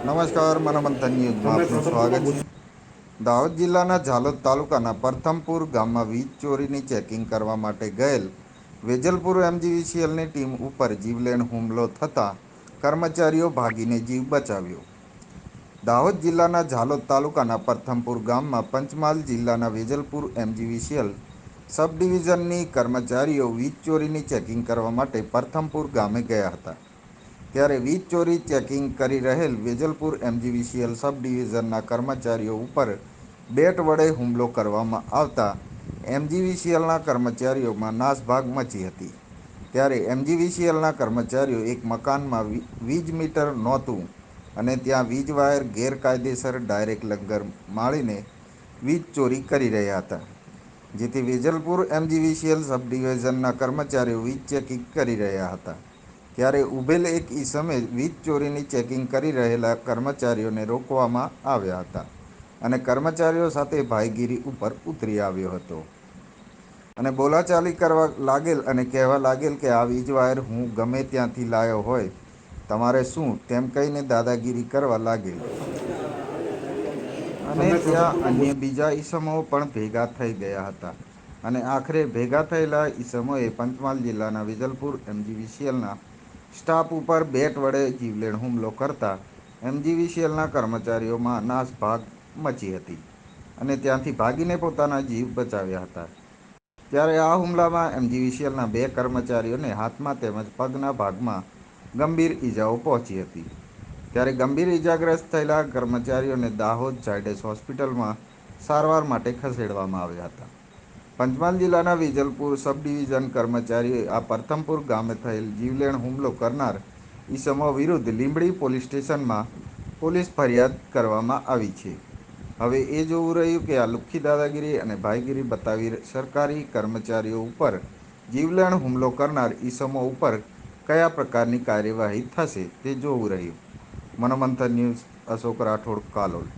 નમસ્કાર મનોમંથન ન્યૂઝમાં આપનું સ્વાગત છે. દાહોદ જિલ્લાના ઝાલોદ તાલુકાના પ્રથમપુર ગામમાં વીજ ચોરીની ચેકિંગ કરવા માટે ગયેલ વેજલપુર એમજીવીસીએલની ટીમ ઉપર જીવલેણ હુમલો થતાં કર્મચારીઓ ભાગીને જીવ બચાવ્યો. દાહોદ જિલ્લાના ઝાલોદ તાલુકાના પ્રથમપુર ગામમાં પંચમહાલ જિલ્લાના વેજલપુર એમજીવીસીએલ સબ ડિવિઝનની કર્મચારીઓ વીજ ચોરીની ચેકિંગ કરવા માટે પ્રથમપુર ગામે ગયા હતા. ત્યારે વીજ ચોરી, ચેકિંગ કરી રહેલ વેજલપુર એમજીવીસીએલ સબ ડિવિઝનના કર્મચારીઓ ઉપર બેટ વડે હુમલો કરવામાં આવતા એમજીવીસીએલના કર્મચારીઓમાં નાસભાગ મચી હતી. ત્યારે એમજીવીસીએલના કર્મચારીઓ એક મકાનમાં વીજ મીટર નહોતું અને ત્યાં વીજ વાયર ગેરકાયદેસર ડાયરેક્ટ લંગર માળીને વીજ ચોરી કરી રહ્યા હતા. જેથી વેજલપુર એમજીવીસીએલ સબ ડિવિઝનના કર્મચારીઓ વીજ ચેકિંગ કરી રહ્યા હતા. ત્યારે ઉભેલ એક ઈસમે વીજ ચોરીની ચેકિંગ કરી રહેલા કર્મચારીઓને રોકવામાં આવ્યા હતા અને કર્મચારીઓ સાથે ભાઈગીરી ઉપર ઉતરી આવ્યો હતો. અને બોલાચાલી કરવા લાગેલ અને કહેવા લાગેલ કે આ વીજ વાયર હું ગમે ત્યાંથી લાવ્યો હોય તમારે શું તેમ કહીને દાદાગીરી કરવા લાગેલ. અને ત્યાં અન્ય બીજા ઈસમો પણ ભેગા થઈ ગયા હતા. અને આખરે ભેગા થયેલા ઈસમોએ પંચમહાલ જિલ્લાના વિજલપુર એમજીવીસીએલના સ્ટાફ ઉપર બેટ વડે જીવલેણ હુમલો કરતા એમજીવીસીએલના કર્મચારીઓમાં નાસભાગ મચી હતી અને ત્યાંથી ભાગીને પોતાના જીવ બચાવ્યા હતા. ત્યારે આ હુમલામાં એમજીવીસીએલના બે કર્મચારીઓને હાથમાં તેમજ પગના ભાગમાં ગંભીર ઈજાઓ પહોંચી હતી. ત્યારે ગંભીર ઈજાગ્રસ્ત થયેલા કર્મચારીઓને દાહોદ ઝાયડસ હોસ્પિટલમાં સારવાર માટે ખસેડવામાં આવ્યા હતા. પંચમહાલ જિલ્લાના વિજલપુર સબ ડિવિઝન કર્મચારીઓએ આ પ્રથમપુર ગામે થયેલ જીવલેણ હુમલો કરનાર ઈસમો વિરુદ્ધ લીંબડી પોલીસ સ્ટેશનમાં પોલીસ ફરિયાદ કરવામાં આવી છે. હવે એ જોવું રહ્યું કે આ લુખ્ખી દાદાગીરી અને ભાઈગીરી બતાવી સરકારી કર્મચારીઓ ઉપર જીવલેણ હુમલો કરનાર ઈસમો ઉપર કયા પ્રકારની કાર્યવાહી થશે તે જોવું રહ્યું. મનોમંથન ન્યૂઝ અશોક રાઠોડ, કાલોલ.